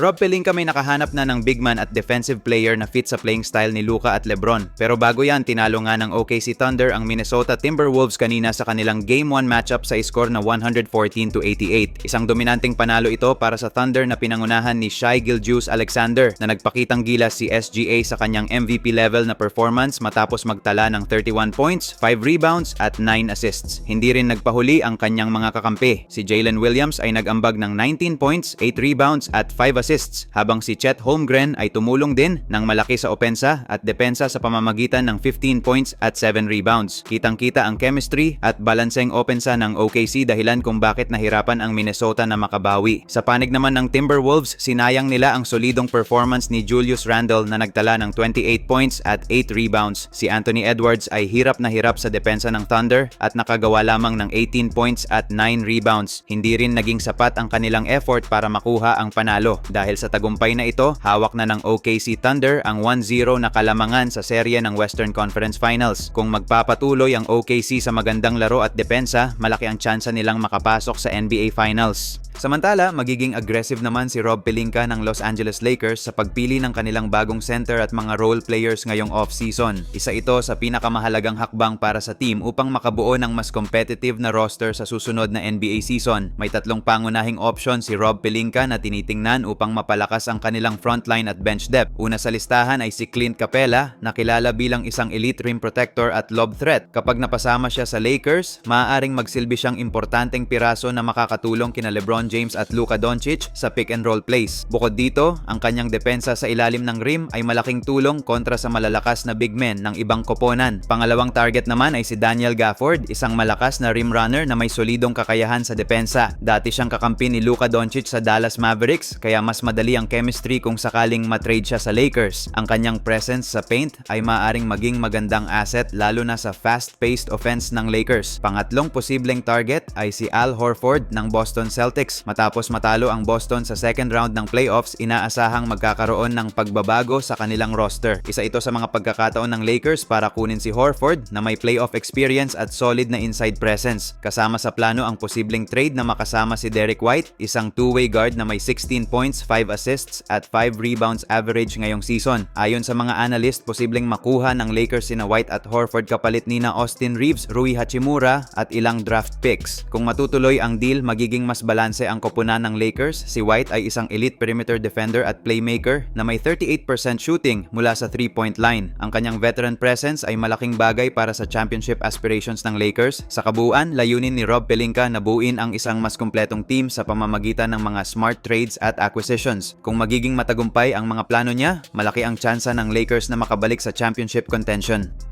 Rob Pelinka may nakahanap na ng big man at defensive player na fit sa playing style ni Luka at Lebron. Pero bago yan, tinalo nga ng OKC Thunder ang Minnesota Timberwolves kanina sa kanilang Game 1 matchup sa score na 114 to 88. Isang dominanteng panalo ito para sa Thunder na pinangunahan ni Shai Gilgeous Alexander na nagpakitang gilas si SGA sa kanyang MVP level na performance matapos magtala ng 31 points, 5 rebounds at 9 assists. Hindi rin nagpahuli ang kanyang mga kakampi. Si Jalen Williams ay nag-ambag ng 19 points, 8 rebounds at 5 assists habang si Chet Holmgren ay tumulong din ng malaki sa opensa at depensa sa pamamagitan ng 15 points at 7 rebounds. Kitang-kita ang chemistry at balanseng opensa ng OKC dahilan kung bakit nahirapan ang Minnesota na makabawi. Sa panig naman ng Timberwolves, sinayang nila ang solidong performance ni Julius Randle na nagtala ng 28 points at 8 rebounds. Si Anthony Edwards ay hirap na hirap sa depensa ng Thunder at nakagawa lamang ng 18 points at 9 rebounds. Hindi rin naging sapat ang kanilang effort para makuha ang panalo. Dahil sa tagumpay na ito, hawak na ng OKC Thunder ang 1-0 na kalamangan sa serye ng Western Conference Finals. Kung magpapatuloy ang OKC sa magandang laro at depensa, malaki ang tsansa nilang makapasok sa NBA Finals. Samantala, magiging aggressive naman si Rob Pelinka ng Los Angeles Lakers sa pagpili ng kanilang bagong center at mga role players ngayong off-season. Isa ito sa pinakamahalagang hakbang para sa team upang makabuo ng mas competitive na roster sa susunod na NBA season. May tatlong pangunahing option si Rob Pelinka na tinitingnan upang mapalakas ang kanilang frontline at bench depth. Una sa listahan ay si Clint Capella na kilala bilang isang elite rim protector at lob threat. Kapag napasama siya sa Lakers, maaaring magsilbi siyang importanteng piraso na makakatulong kina LeBron James at Luka Doncic sa pick and roll plays. Bukod dito, ang kanyang depensa sa ilalim ng rim ay malaking tulong kontra sa malalakas na big men ng ibang koponan. Pangalawang target naman ay si Daniel Gafford, isang malakas na rim runner na may solidong kakayahan sa depensa. Dati siyang kakampi ni Luka Doncic sa Dallas Mavericks kaya mas madali ang chemistry kung sakaling matrade siya sa Lakers. Ang kanyang presence sa paint ay maaaring maging magandang asset lalo na sa fast-paced offense ng Lakers. Pangatlong posibleng target ay si Al Horford ng Boston Celtics. Matapos matalo ang Boston sa second round ng playoffs, inaasahang magkakaroon ng pagbabago sa kanilang roster. Isa ito sa mga pagkakataon ng Lakers para kunin si Horford na may playoff experience at solid na inside presence. Kasama sa plano ang posibleng trade na makasama si Derek White, isang two-way guard na may 16 points, 5 assists at 5 rebounds average ngayong season. Ayon sa mga analyst, posibleng makuha ng Lakers sina White at Horford kapalit ni na Austin Reeves, Rui Hachimura at ilang draft picks. Kung matutuloy ang deal, magiging mas balanse ang koponan ng Lakers. Si White ay isang elite perimeter defender at playmaker na may 38% shooting mula sa 3-point line. Ang kanyang veteran presence ay malaking bagay para sa championship aspirations ng Lakers. Sa kabuuan, layunin ni Rob Pelinka na buuin ang isang mas kumpletong team sa pamamagitan ng mga smart trades at acquisitions. Kung magiging matagumpay ang mga plano niya, malaki ang tsansa ng Lakers na makabalik sa championship contention.